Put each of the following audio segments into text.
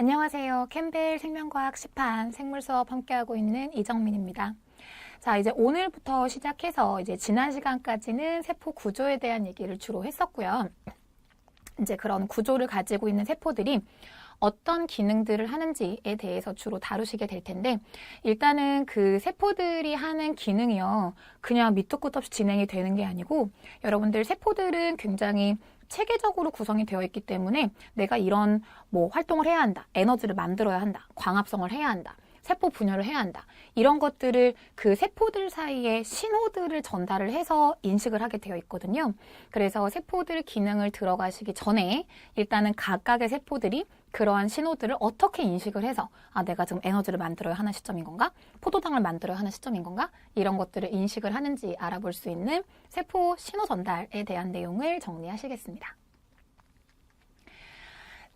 안녕하세요. 캠벨 생명과학 시판 생물 수업 함께하고 있는 이정민입니다. 자, 이제 오늘부터 시작해서 이제 지난 시간까지는 세포 구조에 대한 얘기를 주로 했었고요. 이제 그런 구조를 가지고 있는 세포들이 어떤 기능들을 하는지에 대해서 주로 다루시게 될 텐데 일단은 그 세포들이 하는 기능이요. 그냥 밑도 끝도 없이 진행이 되는 게 아니고 여러분들 세포들은 굉장히 체계적으로 구성이 되어 있기 때문에 내가 이런 뭐 활동을 해야 한다. 에너지를 만들어야 한다. 광합성을 해야 한다. 세포 분열을 해야 한다. 이런 것들을 그 세포들 사이에 신호들을 전달을 해서 인식을 하게 되어 있거든요. 그래서 세포들 기능을 들어가시기 전에 일단은 각각의 세포들이 그러한 신호들을 어떻게 인식을 해서 아 내가 지금 에너지를 만들어야 하는 시점인 건가? 포도당을 만들어야 하는 시점인 건가? 이런 것들을 인식을 하는지 알아볼 수 있는 세포 신호 전달에 대한 내용을 정리하시겠습니다.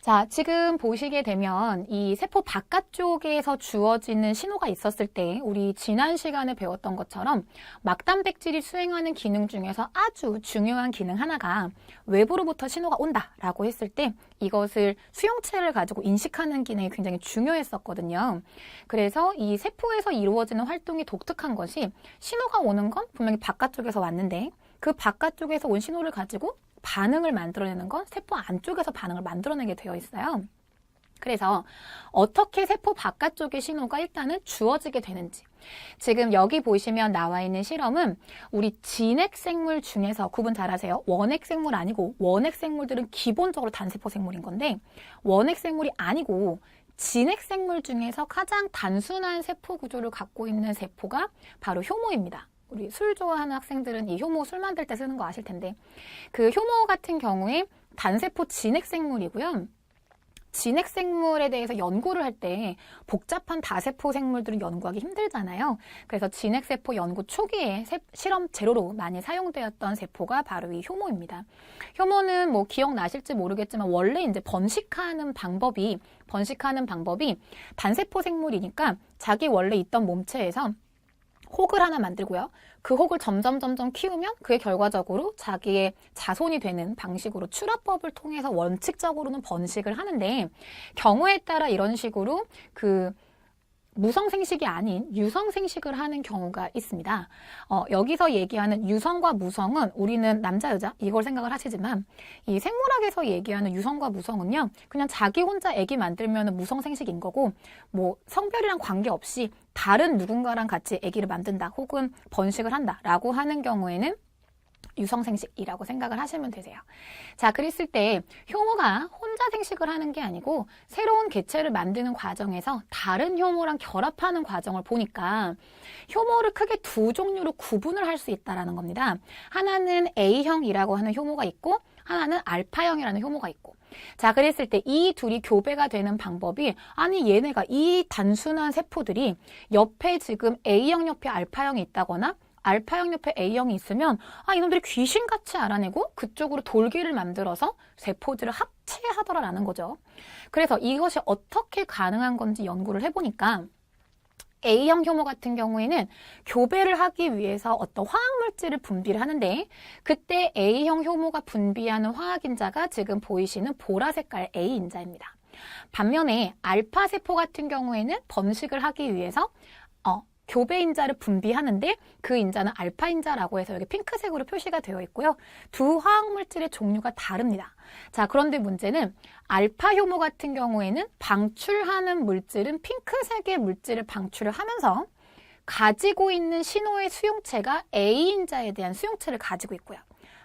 자, 지금 보시게 되면 이 세포 바깥쪽에서 주어지는 신호가 있었을 때 우리 지난 시간에 배웠던 것처럼 막단백질이 수행하는 기능 중에서 아주 중요한 기능 하나가 외부로부터 신호가 온다라고 했을 때 이것을 수용체를 가지고 인식하는 기능이 굉장히 중요했었거든요. 그래서 이 세포에서 이루어지는 활동이 독특한 것이 신호가 오는 건 분명히 바깥쪽에서 왔는데 그 바깥쪽에서 온 신호를 가지고 반응을 만들어내는 건 세포 안쪽에서 반응을 만들어내게 되어 있어요. 그래서 어떻게 세포 바깥쪽의 신호가 일단은 주어지게 되는지. 지금 여기 보시면 나와 있는 실험은 우리 진핵 생물 중에서 구분 잘 하세요. 원핵 생물 아니고 원핵 생물들은 기본적으로 단세포 생물인 건데 원핵 생물이 아니고 진핵 생물 중에서 가장 단순한 세포 구조를 갖고 있는 세포가 바로 효모입니다. 우리 술 좋아하는 학생들은 이 효모 술 만들 때 쓰는 거 아실 텐데 그 효모 같은 경우에 단세포 진핵생물이고요. 진핵생물에 대해서 연구를 할 때 복잡한 다세포 생물들은 연구하기 힘들잖아요. 그래서 진핵세포 연구 초기에 실험 재료로 많이 사용되었던 세포가 바로 이 효모입니다. 효모는 뭐 기억나실지 모르겠지만 원래 이제 번식하는 방법이 번식하는 방법이 단세포 생물이니까 자기 원래 있던 몸체에서 혹을 하나 만들고요. 그 혹을 점점 점점 키우면 그게 결과적으로 자기의 자손이 되는 방식으로 출하법을 통해서 원칙적으로는 번식을 하는데 경우에 따라 이런 식으로 그 무성 생식이 아닌 유성 생식을 하는 경우가 있습니다. 어, 여기서 얘기하는 유성과 무성은 우리는 남자 여자 이걸 생각을 하시지만 이 생물학에서 얘기하는 유성과 무성은요 그냥 자기 혼자 아기 만들면 무성 생식인 거고 뭐 성별이랑 관계없이 다른 누군가랑 같이 아기를 만든다 혹은 번식을 한다라고 하는 경우에는 유성생식이라고 생각을 하시면 되세요. 자, 그랬을 때 효모가 혼자 생식을 하는 게 아니고 새로운 개체를 만드는 과정에서 다른 효모랑 결합하는 과정을 보니까 효모를 크게 두 종류로 구분을 할 수 있다라는 겁니다. 하나는 A형이라고 하는 효모가 있고 하나는 알파형이라는 효모가 있고 자, 그랬을 때 이 둘이 교배가 되는 방법이 아니 얘네가 이 단순한 세포들이 옆에 지금 A형 옆에 알파형이 있다거나 알파형 옆에 A형이 있으면 아 이놈들이 귀신같이 알아내고 그쪽으로 돌기를 만들어서 세포들을 합체하더라라는 거죠. 그래서 이것이 어떻게 가능한 건지 연구를 해보니까 A형 효모 같은 경우에는 교배를 하기 위해서 어떤 화학물질을 분비를 하는데 그때 A형 효모가 분비하는 화학인자가 지금 보이시는 보라 색깔 A인자입니다. 반면에 알파 세포 같은 경우에는 번식을 하기 위해서 어, 교배 인자를 분비하는데 그 인자는 알파 인자라고 해서 여기 핑크색으로 표시가 되어 있고요. 두 화학 물질의 종류가 다릅니다. 자, 그런데 문제는 알파 효모 같은 경우에는 방출하는 물질은 핑크색의 물질을 방출을 하면서 가지고 있는 신호의 수용체가 A 인자에 대한 수용체를 가지고 있고요.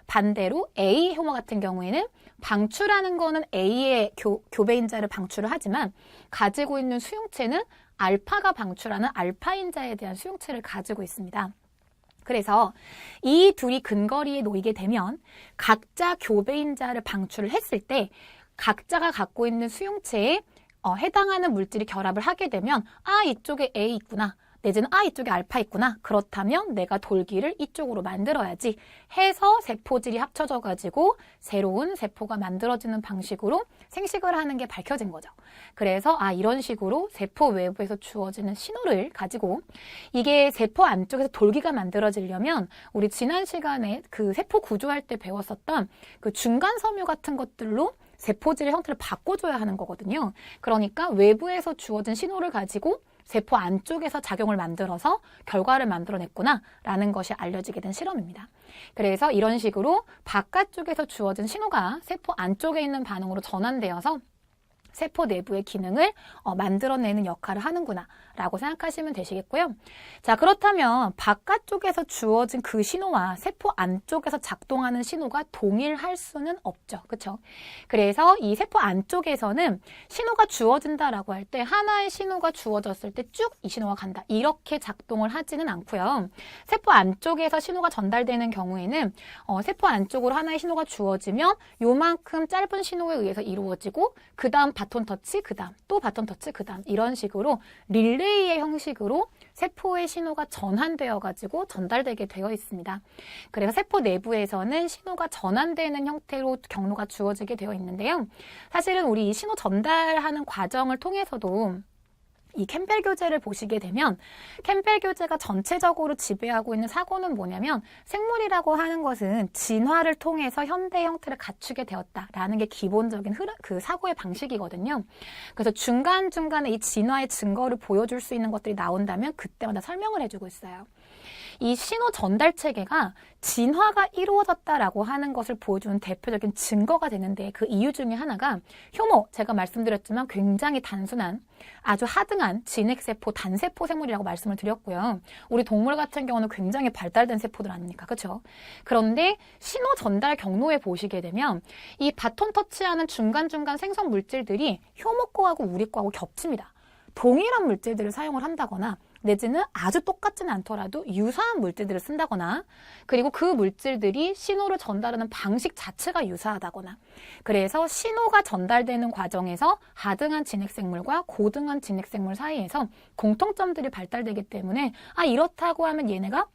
반대로 A 효모 같은 경우에는 방출하는 거는 A의 교, 교배인자를 방출을 하지만 가지고 있는 수용체는 알파가 방출하는 알파인자에 대한 수용체를 가지고 있습니다. 그래서 이 둘이 근거리에 놓이게 되면 각자 교배인자를 방출을 했을 때 각자가 갖고 있는 수용체에 어, 해당하는 물질이 결합을 하게 되면 아 이쪽에 A 있구나 내지는 아 이쪽에 알파 있구나 그렇다면 내가 돌기를 이쪽으로 만들어야지 해서 세포질이 합쳐져 가지고 새로운 세포가 만들어지는 방식으로 생식을 하는 게 밝혀진 거죠. 그래서 아 이런 식으로 세포 외부에서 주어지는 신호를 가지고 이게 세포 안쪽에서 돌기가 만들어지려면 우리 지난 시간에 그 세포 구조할 때 배웠었던 그 중간 섬유 같은 것들로 세포질의 형태를 바꿔줘야 하는 거거든요. 그러니까 외부에서 주어진 신호를 가지고 세포 안쪽에서 작용을 만들어서 결과를 만들어냈구나라는 것이 알려지게 된 실험입니다. 그래서 이런 식으로 바깥쪽에서 주어진 신호가 세포 안쪽에 있는 반응으로 전환되어서 세포 내부의 기능을 어, 만들어내는 역할을 하는구나 라고 생각하시면 되시겠고요. 자, 그렇다면 바깥쪽에서 주어진 그 신호와 세포 안쪽에서 작동하는 신호가 동일할 수는 없죠. 그쵸? 그래서 이 세포 안쪽에서는 신호가 주어진다라고 할 때 하나의 신호가 주어졌을 때 쭉 이 신호가 간다. 이렇게 작동을 하지는 않고요. 세포 안쪽에서 신호가 전달되는 경우에는 어, 세포 안쪽으로 하나의 신호가 주어지면 요만큼 짧은 신호에 의해서 이루어지고 그 다음 바톤 터치, 그 다음 또 바톤 터치, 그 다음 이런 식으로 릴레이의 형식으로 세포의 신호가 전환되어 가지고 전달되게 되어 있습니다. 그래서 세포 내부에서는 신호가 전환되는 형태로 경로가 주어지게 되어 있는데요. 사실은 우리 이 신호 전달하는 과정을 통해서도 이 캠펠 교재를 보시게 되면 캠펠 교재가 전체적으로 지배하고 있는 사고는 뭐냐면 생물이라고 하는 것은 진화를 통해서 현대 형태를 갖추게 되었다라는 게 기본적인 흐름, 그 사고의 방식이거든요. 그래서 중간중간에 이 진화의 증거를 보여줄 수 있는 것들이 나온다면 그때마다 설명을 해주고 있어요. 이 신호 전달 체계가 진화가 이루어졌다라고 하는 것을 보여주는 대표적인 증거가 되는데 그 이유 중에 하나가 효모, 제가 말씀드렸지만 굉장히 단순한 아주 하등한 진핵세포, 단세포 생물이라고 말씀을 드렸고요. 우리 동물 같은 경우는 굉장히 발달된 세포들 아닙니까? 그렇죠? 그런데 신호 전달 경로에 보시게 되면 이 바톤 터치하는 중간중간 생성 물질들이 효모 거하고 우리 거하고 겹칩니다. 동일한 물질들을 사용을 한다거나 내지는 아주 똑같지는 않더라도 유사한 물질들을 쓴다거나 그리고 그 물질들이 신호를 전달하는 방식 자체가 유사하다거나 그래서 신호가 전달되는 과정에서 하등한 진핵생물과 고등한 진핵생물 사이에서 공통점들이 발달되기 때문에 아 이렇다고 하면 얘네가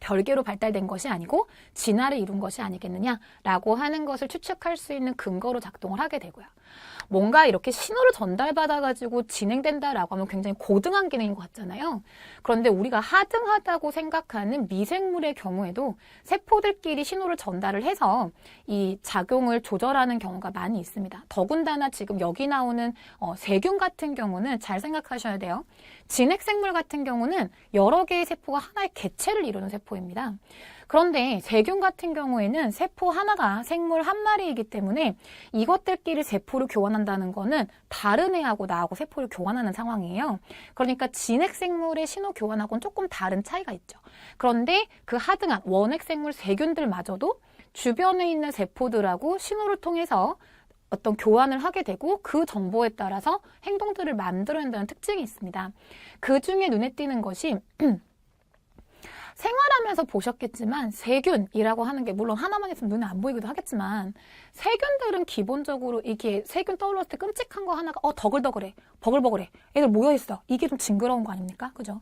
별개로 발달된 것이 아니고 진화를 이룬 것이 아니겠느냐라고 하는 것을 추측할 수 있는 근거로 작동을 하게 되고요. 뭔가 이렇게 신호를 전달받아가지고 진행된다라고 하면 굉장히 고등한 기능인 것 같잖아요. 그런데 우리가 하등하다고 생각하는 미생물의 경우에도 세포들끼리 신호를 전달을 해서 이 작용을 조절하는 경우가 많이 있습니다. 더군다나 지금 여기 나오는 어, 세균 같은 경우는 잘 생각하셔야 돼요. 진핵생물 같은 경우는 여러 개의 세포가 하나의 개체를 이루는 세포입니다. 그런데 세균 같은 경우에는 세포 하나가 생물 한 마리이기 때문에 이것들끼리 세포를 교환한다는 거는 다른 애하고 나하고 세포를 교환하는 상황이에요. 그러니까 진핵 생물의 신호 교환하고는 조금 다른 차이가 있죠. 그런데 그 하등한 원핵 생물 세균들마저도 주변에 있는 세포들하고 신호를 통해서 어떤 교환을 하게 되고 그 정보에 따라서 행동들을 만들어낸다는 특징이 있습니다. 그 중에 눈에 띄는 것이 생활하면서 보셨겠지만 세균이라고 하는 게 물론 하나만 있으면 눈에 안 보이기도 하겠지만 세균들은 기본적으로 이게 세균 떠올랐을 때 끔찍한 거 하나가 어 더글더글해 버글버글해. 애들 모여있어. 이게 좀 징그러운 거 아닙니까? 그죠?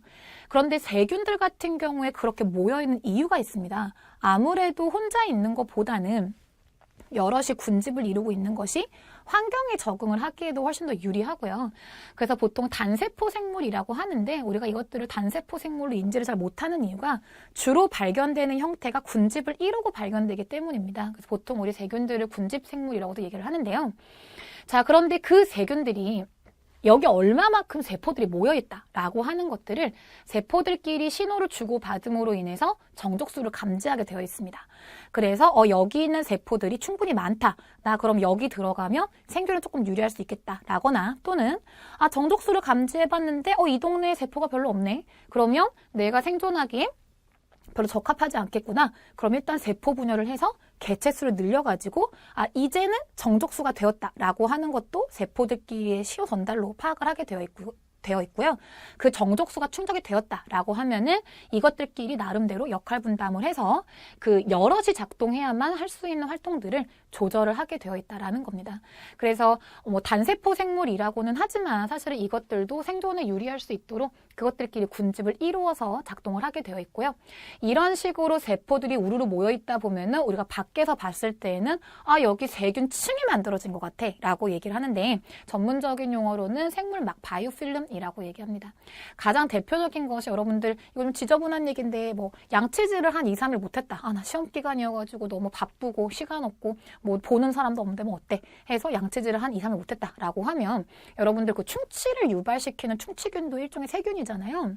그런데 세균들 같은 경우에 그렇게 모여있는 이유가 있습니다. 아무래도 혼자 있는 것보다는 여럿이 군집을 이루고 있는 것이 환경에 적응을 하기에도 훨씬 더 유리하고요. 그래서 보통 단세포 생물이라고 하는데 우리가 이것들을 단세포 생물로 인지를 잘 못하는 이유가 주로 발견되는 형태가 군집을 이루고 발견되기 때문입니다. 그래서 보통 우리 세균들을 군집 생물이라고도 얘기를 하는데요. 자, 그런데 그 세균들이 여기 얼마만큼 세포들이 모여있다라고 하는 것들을 세포들끼리 신호를 주고받음으로 인해서 정족수를 감지하게 되어 있습니다. 그래서 어, 여기 있는 세포들이 충분히 많다. 나 그럼 여기 들어가면 생존에 조금 유리할 수 있겠다라거나 또는 아 정족수를 감지해봤는데 어, 이 동네에 세포가 별로 없네. 그러면 내가 생존하기에 별로 적합하지 않겠구나. 그럼 일단 세포 분열을 해서 개체수를 늘려가지고 아 이제는 정족수가 되었다라고 하는 것도 세포들끼리의 시호 전달로 파악을 하게 되어 있고 되어 있고요. 그 정족수가 충족이 되었다라고 하면은 이것들끼리 나름대로 역할 분담을 해서 그 여럿이 작동해야만 할 수 있는 활동들을 조절을 하게 되어 있다라는 겁니다. 그래서 뭐 단세포 생물이라고는 하지만 사실은 이것들도 생존에 유리할 수 있도록 그것들끼리 군집을 이루어서 작동을 하게 되어 있고요. 이런 식으로 세포들이 우르르 모여 있다 보면은 우리가 밖에서 봤을 때에는 아 여기 세균 층이 만들어진 것 같아라고 얘기를 하는데 전문적인 용어로는 생물 막 바이오필름이라고 얘기합니다. 가장 대표적인 것이 여러분들 이거 좀 지저분한 얘기인데 뭐 양치질을 한 2, 3일 못했다. 아 나 시험 기간이어가지고 너무 바쁘고 시간 없고 뭐 보는 사람도 없는데 뭐 어때? 해서 양치질을 한 2, 3일 못했다라고 하면 여러분들 그 충치를 유발시키는 충치균도 일종의 세균이잖아요.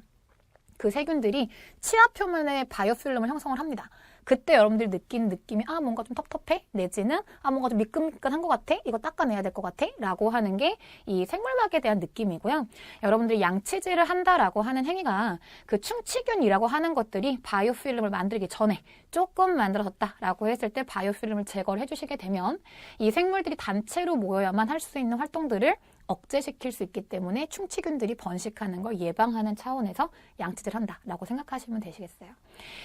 그 세균들이 치아 표면에 바이오필름을 형성을 합니다. 그때 여러분들이 느끼는 느낌이 아 뭔가 좀 텁텁해 내지는 아 뭔가 좀 미끈미끈한 것 같아 이거 닦아내야 될 것 같아 라고 하는 게 이 생물막에 대한 느낌이고요. 여러분들이 양치질을 한다라고 하는 행위가 그 충치균이라고 하는 것들이 바이오필름을 만들기 전에 조금 만들어졌다라고 했을 때 바이오필름을 제거를 해주시게 되면 이 생물들이 단체로 모여야만 할 수 있는 활동들을 억제시킬 수 있기 때문에 충치균들이 번식하는 걸 예방하는 차원에서 양치질을 한다라고 생각하시면 되시겠어요.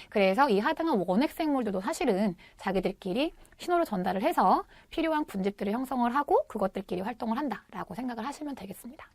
그래서 이 하등한 원핵 생물들도 사실은 자기들끼리 신호를 전달을 해서 필요한 군집들을 형성을 하고 그것들끼리 활동을 한다라고 생각을 하시면 되겠습니다.